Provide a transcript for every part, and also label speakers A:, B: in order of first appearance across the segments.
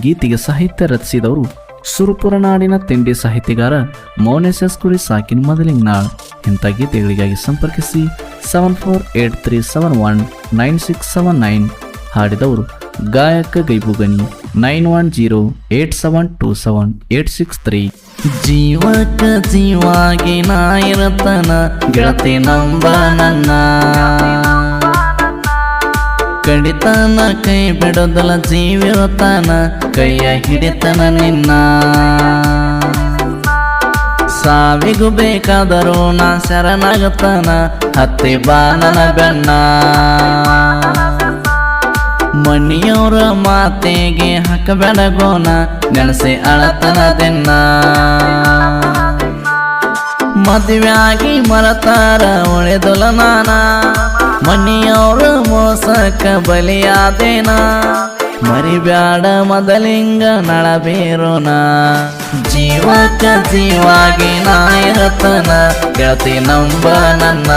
A: ಗೀತೆಗೆ ಸಾಹಿತ್ಯ ರಚಿಸಿದವರು ಸುರುಪುರ ನಾಡಿನ ತಿಂಡಿ ಸಾಹಿತ್ಯಗಾರ ಮೌನೇಶಸ್ ಕುರಿ ಸಾಕಿನ್ ಮೊದಲಿಂಗ್ನಾಳ್ ಇಂಥ ಗೀತೆಗಳಿಗಾಗಿ ಸಂಪರ್ಕಿಸಿ seven four eight three seven one nine six seven nine ಹಾಡಿದವರು ಗಾಯಕ ಗೈಬುಗನಿ nine one zero eight seven two seven eight six three ಜೀವಕ ಜೀವಾಗಿ ನಾಯಿರತನ ಗೆಳತಿ ನಂಬ ನನ್ನ ಕಡಿತನ, ಕೈ ಬಿಡೋದಲ್ಲ ಜೀವಿರುತ್ತಾನ ಕೈಯ ಹಿಡಿತನ ನಿನ್ನ. ಸಾವಿಗೂ ಬೇಕಾದರೂ ನಾ ಶರಣಾಗುತ್ತಾನ ಹತ್ತಿ ಬಾನನ ಬೆನ್ನ ಮಣಿಯವರ ಮಾತೆಗೆ ಹಾಕಬೇಡಗೋನ ಅಳತನ ದಿನ್ನ. ಮದುವೆಯಾಗಿ ಮರತಾರ ಒಳೆದೊಲ ನಾನ. ಮನಿಯವ್ರ ಮೋಸಕ್ಕ ಬಲಿಯಾದೇನ? ಮರಿಬ್ಯಾಡ ಮೊದಲಿಂಗ ನಳಬೇರೋನ? ಜೀವಕ್ಕ ಜೀವಾಗಿ ನಾಯತನ ಗೆಳತಿ ನಂಬ ನನ್ನ.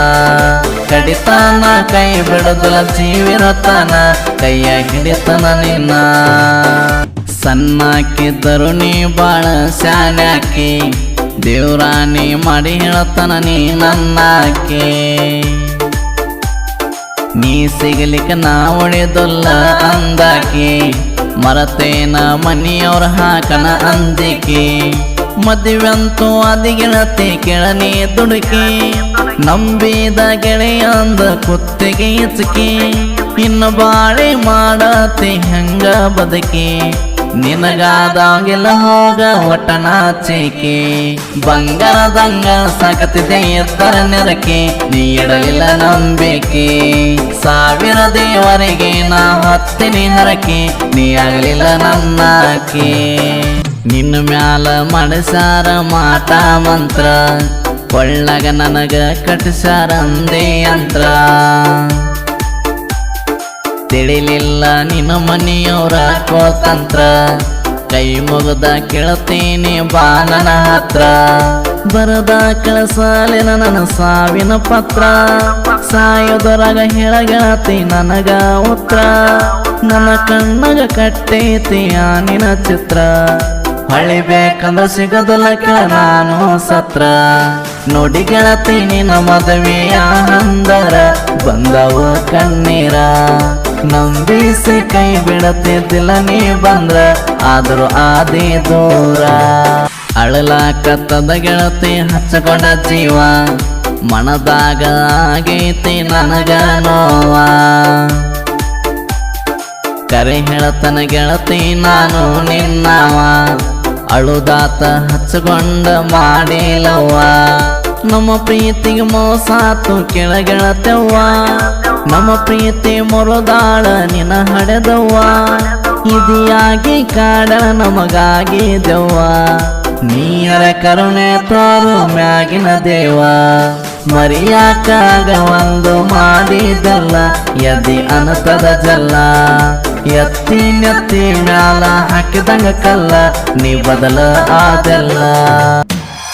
A: ಕಡಿತಾನ ಕೈ ಬಿಡದಲ ಜೀವಿರತನ? ಕೈಯ ಹಿಡಿತನ ನಿನ್ನ. ಸಣ್ಣಾಕಿದ್ದರು ನೀ ಬಾಳ ಶಾನ್ಯಾಕಿ. ದೇವ್ರಾಣಿ ಮಾಡಿ ಹೇಳತನ ನೀ ನನ್ನಾಕೆ. ನೀ ಸಿಗಲಿಕ್ಕೆ ನಾ ಒಡೆದೊಲ್ಲ ಅಂದಾಕಿ. ಮರತೇನ ಮನಿಯವ್ರ ಹಾಕನ ಅಂದಿಕೆ. ಮದುವೆಂತೂ ಅದಿಗೆಳತಿ ಕೆಳನಿ ದುಡುಕಿ. ನಂಬಿದ ಗೆಳೆಯಂದ ಕುತ್ತಿಗೆ ಇಚಕಿ ಇನ್ನು ಬಾಳೆ ಮಾಡತಿ ಹೆಂಗ ಬದುಕಿ. ನಿನಗಾದಾಗೆಲ್ಲ ಹೋಗ ಒಟ್ಟ ನಾಚಿಕೆ ಬಂಗಾರದಂಗ ಸಾಕತಿದೆ ಎತ್ತರ ನೆರಕೆ ನೀ ಇಡಲಿಲ್ಲ ನಂಬಿಕೆ? ಸಾವಿರ ದೇವರಿಗೆ ನಾ ಹತ್ತಿನಿ ಹರಕೆ ನೀ ಆಗಲಿಲ್ಲ ನನ್ನಾಕೆ? ನಿನ್ನ ಮ್ಯಾಲ ಮಡಸಾರ ಮಾಟ ಮಂತ್ರ, ಒಳ್ಳಗ ನನಗ ಕಟ್ಟಿಸಾರ ಅಂದೇ ಯಂತ್ರ. ತಿಳಿಲಿಲ್ಲ ನಿನ್ನ ಮನೆಯವರ ಕೋತಂತ್ರ. ಕೈ ಮುಗದ ಕೇಳ್ತೀನಿ ಬಾ ನನ್ನ ಹತ್ರ. ಬರದ ಕಳಸಾಲಿನ ನನ್ನ ಸಾವಿನ ಪತ್ರ. ಸಾಯೋದರಾಗ ಹೇಳಗತಿ ನನಗ ಉತ್ತರ ನನ್ನ ಕಣ್ಣಗ ಕಟ್ಟೈತಿ ಆ ನಿನ್ನ ಚಿತ್ರ ಹೊಳಿಬೇಕಂದ್ರ ಸಿಗದಲ್ಲ ಕೇಳ ನಾನು ಸತ್ರ. ನೋಡಿ ಗೆಳತೀನಿ ನಿನ್ನ ಮದುವೆಯ ಹಂದರ. ಬಂದವ ಕಣ್ಣೀರ. ನಂಬಿಸಿ ಕೈ ಬಿಡತಿದ್ದಿಲ್ಲ ನೀ ಬಂದ್ರ ಆದರೂ ಆದಿ ದೂರ. ಅಳಲಾಕತ್ತದ ಗೆಳತಿ ಹಚ್ಚಕೊಂಡ ಜೀವ, ಮನದಾಗ ಆಗೈತಿ ನನಗ ನೋವ. ಕರೆ ಹೇಳತನ ಗೆಳತಿ, ನಾನು ನಿನ್ನವ. ಅಳುದಾತ ಹಚ್ಚಕೊಂಡ ಮಾಡಿಲವ್ವ. ನಮ್ಮ ಪ್ರೀತಿಗೆ ಮೋಸಾತು ಕೆಳಗೆಳತೆವ್ವ ನಮ್ಮ ಪ್ರೀತಿ ಮೊರದಾಳ ನಿನ ಹಡೆದವ್ವ ಇದಿಯಾಗಿ ಕಾಡ ನಮಗಾಗಿ ದೆವ್ವ. ನೀರ ಕರುಣೆ ತೋರು ಮ್ಯಾಗಿನ ದೇವ. ಮರಿಯಾಕಾಗ ಒಂದು ಮಾಡಿದಲ್ಲ, ಎದಿ ಅನತದ ಜಲ್ಲ. ಎತ್ತಿ ನೆತ್ತಿ ಮ್ಯಾಲ ಹಾಕಿದಂಗ ಕಲ್ಲ, ನೀ ಬದಲ ಆದಲ್ಲ.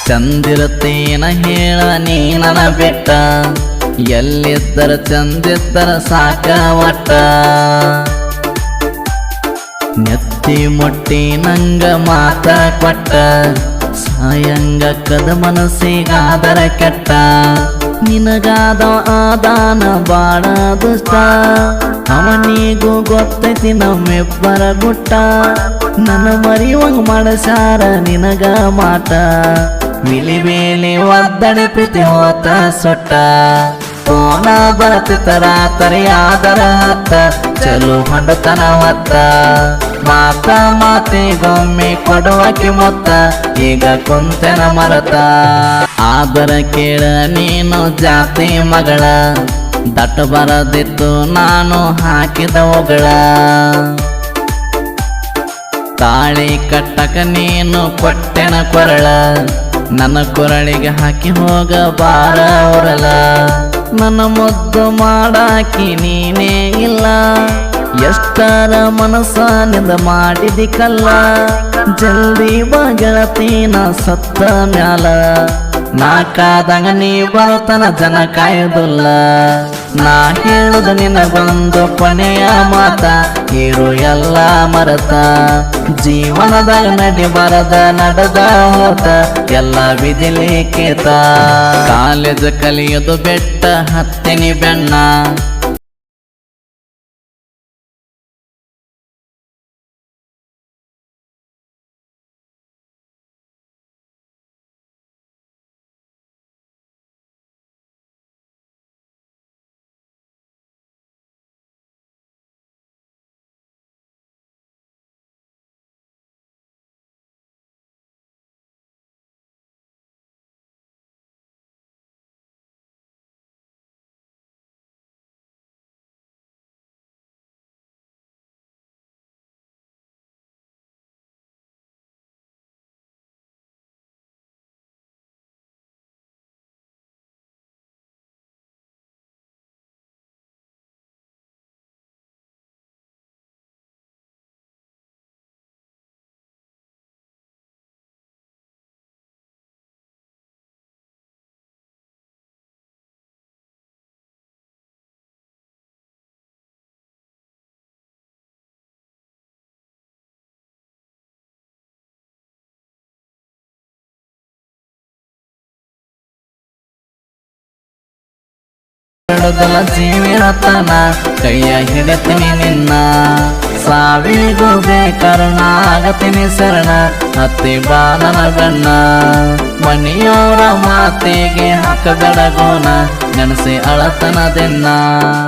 A: ಚಂದಿರತೇನ ಹೇಳ ನೀ ಬಿಟ್ಟ. ಎಲ್ಲಿದ್ದರ ಚಂದಿದ್ದರ ಸಾಕ ಒಟ್ಟ ನೆತ್ತಿ ಮೊಟ್ಟಿ ನಂಗ ಮಾತ ಕೊಟ್ಟ. ಸಾಯಂಗ ಕದ ಮನಸ್ಸಿಗಾದರ ಕೆಟ್ಟ. ನಿನಗಾದ ಆದಾನ ಬಾಳ ದುಷ್ಟ. ಅವನಿಗೂ ಗೊತ್ತೈತಿ ನಮ್ಮಿಬ್ಬರ ಗುಟ್ಟ. ನನ್ನ ಮರಿವಂಗ ಮಾಡಸಾರ ನಿನಗ ಮಾಟ. ವಿಲಿಬೇಲಿ ಒದ್ದಡೆ ಪ್ರೀತಿ ಹೋತ ಸೊಟ್ಟ. ಬರ್ತಿತ್ತ ತರಿ ಆದರ ಹತ್ತ ಚಲು ಹೊಂಡತನ ಹೊತ್ತ ಮಾತ ಮಾತಿಗೊಮ್ಮೆ ಕೊಡುವಕ್ಕೆ ಮೊತ್ತ. ಈಗ ಕುಂತನ ಮರತ. ಆದರ ಕೇಳ ನೀನು ಜಾತಿ ಮಗಳ. ದಟ್ಟ ಬರದಿತ್ತು ನಾನು ಹಾಕಿದ ಒಗಳ ತಾಳಿ ಕಟ್ಟಕ ನೀನು ಕೊಟ್ಟೆನ ಕೊರಳ. ನನ್ನ ಕೊರಳಿಗೆ ಹಾಕಿ ಹೋಗ ಬಾರ ನನ್ನ ಮದ್ದು ಮಾಡಾಕಿ ನೀನೇ ಇಲ್ಲ. ಎಷ್ಟರ ಮನಸ್ಸಾನಿಂದ ಮಾಡಿದಿ ಕಲ್ಲ ಜಲ್ದಿ ಬಗಳತೀನ ಸತ್ತ ಮ್ಯಾಲ. ನಾ ಕಾದಂಗ ನೀ ಬರುತ್ತನ ಜನ ಕಾಯೋದಿಲ್ಲ. ನಾ ಹೇಳುದು ನಿನಗೊಂದು ಕೊನೆಯ ಮಾತ ಇರು ಎಲ್ಲ ಮರತ. ಜೀವನದಾಗ ನಡಿಬಾರದ ನಡೆದ ಹೋತ, ಎಲ್ಲ ವಿಧಿಲಿಖಿತ. ಕಾಲೇಜ್ ಕಲಿಯೋದು ಬೆಟ್ಟ ಹತ್ತಿನಿ ಬೆಣ್ಣ. ಬಿಡುದಲ್ಲ ಜೀವಿರತನ ಕೈಯ ಹಿಡಿತೀನಿ ನಿನ್ನ. ಸಾವಿಗೂ ಬೇಕರ್ಣ ಆಗತೀನಿ ಶರಣ, ಹತ್ತಿ ಬಾಲನ ಗಣ್ಣ ಮಣಿಯವರ ಮಾತಿಗೆ ಹಾಕ ಬೆಳಗೋಣ ನೆನಸಿ ಅಳತನದೆನ್ನ.